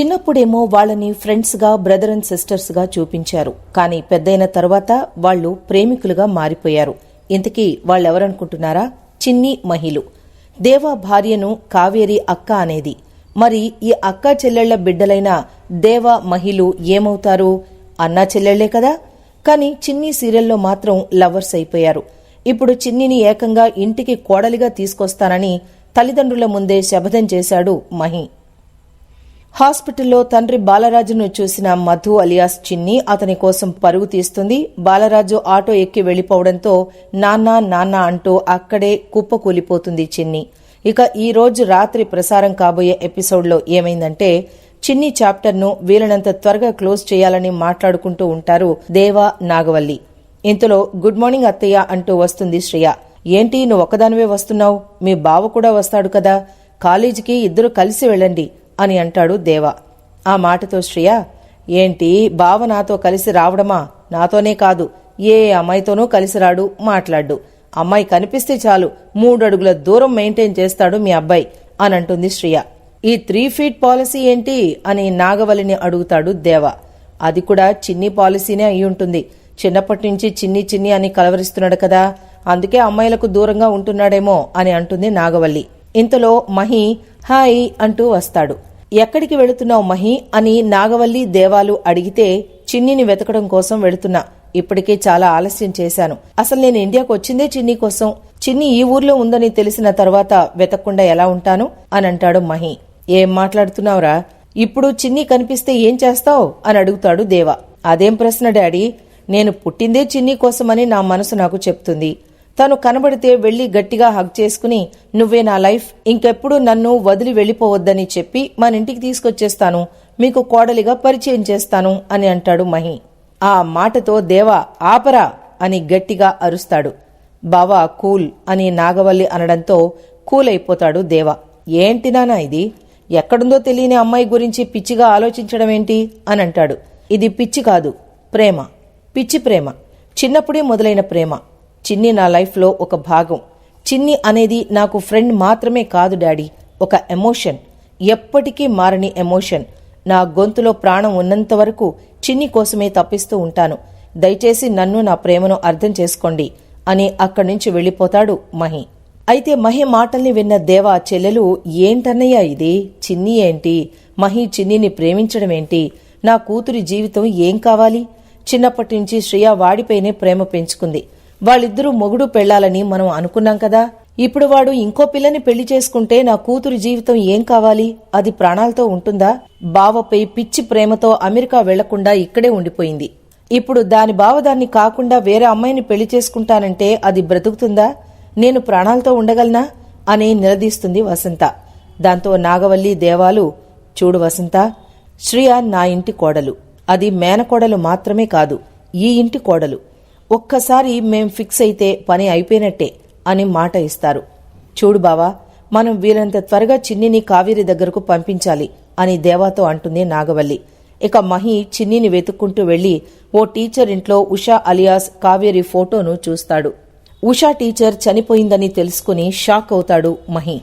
చిన్నప్పుడేమో వాళ్ళని ఫ్రెండ్స్గా brother and సిస్టర్స్గా చూపించారు. కానీ పెద్దయిన తర్వాత వాళ్ళు ప్రేమికులుగా మారిపోయారు. ఇంతకీ వాళ్ళెవరనుకుంటున్నారా? చిన్ని మహిళ. దేవా భార్యను కావేరి అక్క అనేది. మరి ఈ అక్క చెల్లెళ్ళ బిడ్డలైన దేవా మహిళ ఏమవుతారు? అన్నా చెల్లెళ్ళే కదా? కానీ చిన్ని సీరియల్లో మాత్రం లవర్స్ అయిపోయారు. ఇప్పుడు చిన్నిని ఏకంగా ఇంటికి కోడలిగా తీసుకొస్తానని తల్లిదండ్రుల ముందే శపథం చేశాడు మహి. హాస్పిటల్లో తండ్రి బాలరాజును చూసిన మధు అలియాస్ చిన్ని అతని కోసం పరుగు తీస్తుంది. బాలరాజు ఆటో ఎక్కి వెళ్ళిపోవడంతో నాన్న నాన్న అంటూ అక్కడే కుప్పకూలిపోతుంది చిన్ని. ఇక ఈ రోజు రాత్రి ప్రసారం కాబోయే ఎపిసోడ్లో ఏమైందంటే చిన్ని చాప్టర్ను వీలైనంత త్వరగా క్లోజ్ చేయాలని మాట్లాడుకుంటూ ఉంటారు దేవా నాగవల్లి. ఇంతలో గుడ్ మార్నింగ్ అత్తయ్య అంటూ వస్తుంది శ్రేయ. ఏంటి నువ్వు ఒక్కదానివే వస్తున్నావు? మీ బావ కూడా వస్తాడు కదా? కాలేజీకి ఇద్దరు కలిసి వెళ్ళండి. అని అంటాడు దేవ. ఆ మాటతో శ్రియ ఏంటి బావ నాతో కలిసి రావడమా? నాతోనే కాదు ఏ అమ్మాయితోనూ కలిసి రాడు మాట్లాడు. అమ్మాయి కనిపిస్తే చాలు మూడు అడుగుల దూరం మెయింటైన్ చేస్తాడు మీ అబ్బాయి అని అంటుంది శ్రియ. ఈ త్రీ ఫీట్ పాలసీ ఏంటి? అని నాగవల్లిని అడుగుతాడు దేవా. అది కూడా చిన్ని పాలసీనే అయి ఉంటుంది. చిన్నప్పటి నుంచి చిన్ని చిన్ని అని కలవరిస్తున్నాడు కదా అందుకే అమ్మాయిలకు దూరంగా ఉంటున్నాడేమో అని అంటుంది నాగవల్లి. ఇంతలో మహి హాయ్ అంటూ వస్తాడు. ఎక్కడికి వెళుతున్నావు మహి? అని నాగవల్లి దేవాలు అడిగితే చిన్నిని వెతకడం కోసం వెళుతున్నా. ఇప్పటికే చాలా ఆలస్యం చేశాను. అసలు నేను ఇండియాకు వచ్చిందే చిన్ని కోసం? చిన్ని ఈ ఊర్లో ఉందని తెలిసిన తర్వాత వెతకకుండా ఎలా ఉంటాను? అని అంటాడు మహి. ఏం మాట్లాడుతున్నావురా? ఇప్పుడు చిన్ని కనిపిస్తే ఏం చేస్తావు? అని అడుగుతాడు దేవా. అదేం ప్రశ్న డాడీ? నేను పుట్టిందే చిన్ని కోసమని నా మనసు నాకు చెప్తుంది. తను కనబడితే వెళ్ళి గట్టిగా హగ్ చేసుకుని నువ్వే నా లైఫ్ ఇంకెప్పుడు నన్ను వదిలి వెళ్ళిపోవద్దని చెప్పి మన ఇంటికి తీసుకొచ్చేస్తాను. మీకు కోడలిగా పరిచయం చేస్తాను అని అంటాడు మహి. ఆ మాటతో దేవా ఆపరా అని గట్టిగా అరుస్తాడు. బావా కూల్ అని నాగవల్లి అనడంతో కూల్ అయిపోతాడు దేవా. ఏంటి నానా ఇది? ఎక్కడుందో తెలియని అమ్మాయి గురించి పిచ్చిగా ఆలోచించడమేంటి? అని అంటాడు. ఇది పిచ్చి కాదు ప్రేమ. పిచ్చి ప్రేమ. చిన్నప్పుడే మొదలైన ప్రేమ. చిన్ని నా లైఫ్లో ఒక భాగం. చిన్ని అనేది నాకు ఫ్రెండ్ మాత్రమే కాదు డాడీ. ఒక ఎమోషన్. ఎప్పటికీ మారని ఎమోషన్. నా గొంతులో ప్రాణం ఉన్నంత వరకు చిన్ని కోసమే తప్పిస్తూ ఉంటాను. దయచేసి నన్ను నా ప్రేమను అర్థం చేసుకోండి అని అక్కడి నుంచి వెళ్ళిపోతాడు మహి. అయితే మహి మాటల్ని విన్న దేవా చెల్లెలు ఏంటన్నయ్యా ఇది? చిన్ని ఏంటి? మహి చిన్నిని ప్రేమించడమేంటి నా కూతురి జీవితం ఏం కావాలి? చిన్నప్పటి నుంచి శ్రేయ వాడిపైనే ప్రేమ పెంచుకుంది. వాళ్ళిద్దరూ మొగుడు పెళ్ళాలని మనం అనుకున్నాం కదా. ఇప్పుడు వాడు ఇంకో పిల్లని పెళ్ళి చేసుకుంటే నా కూతురు జీవితం ఏం కావాలి? అది ప్రాణాలతో ఉంటుందా? బావపై పిచ్చి ప్రేమతో అమెరికా వెళ్ళకుండా ఇక్కడే ఉండిపోయింది. ఇప్పుడు దాని బావ దాన్ని కాకుండా వేరే అమ్మాయిని పెళ్ళి చేసుకుంటానంటే అది బ్రతుకుతుందా? నేను ప్రాణాలతో ఉండగలనా? అని నిలదీస్తుంది వసంత. దాంతో నాగవల్లి దేవాలు చూడు వసంత శ్రియ నా ఇంటి కోడలు. అది మేనకోడలు మాత్రమే కాదు ఈ ఇంటి కోడలు. ఒక్కసారి మేం ఫిక్స్ అయితే పని అయిపోయినట్టే అని మాట ఇస్తారు. చూడు బావా మనం వీలంత త్వరగా చిన్నిని కావేరి దగ్గరకు పంపించాలి అని దేవాతో అంటుంది నాగవల్లి. ఇక మహి చిన్నిని వెతుక్కుంటూ వెళ్ళి ఓ టీచర్ ఇంట్లో ఉషా అలియాస్ కావేరి ఫోటోను చూస్తాడు. ఉషా టీచర్ చనిపోయిందని తెలుసుకుని షాక్ అవుతాడు మహి.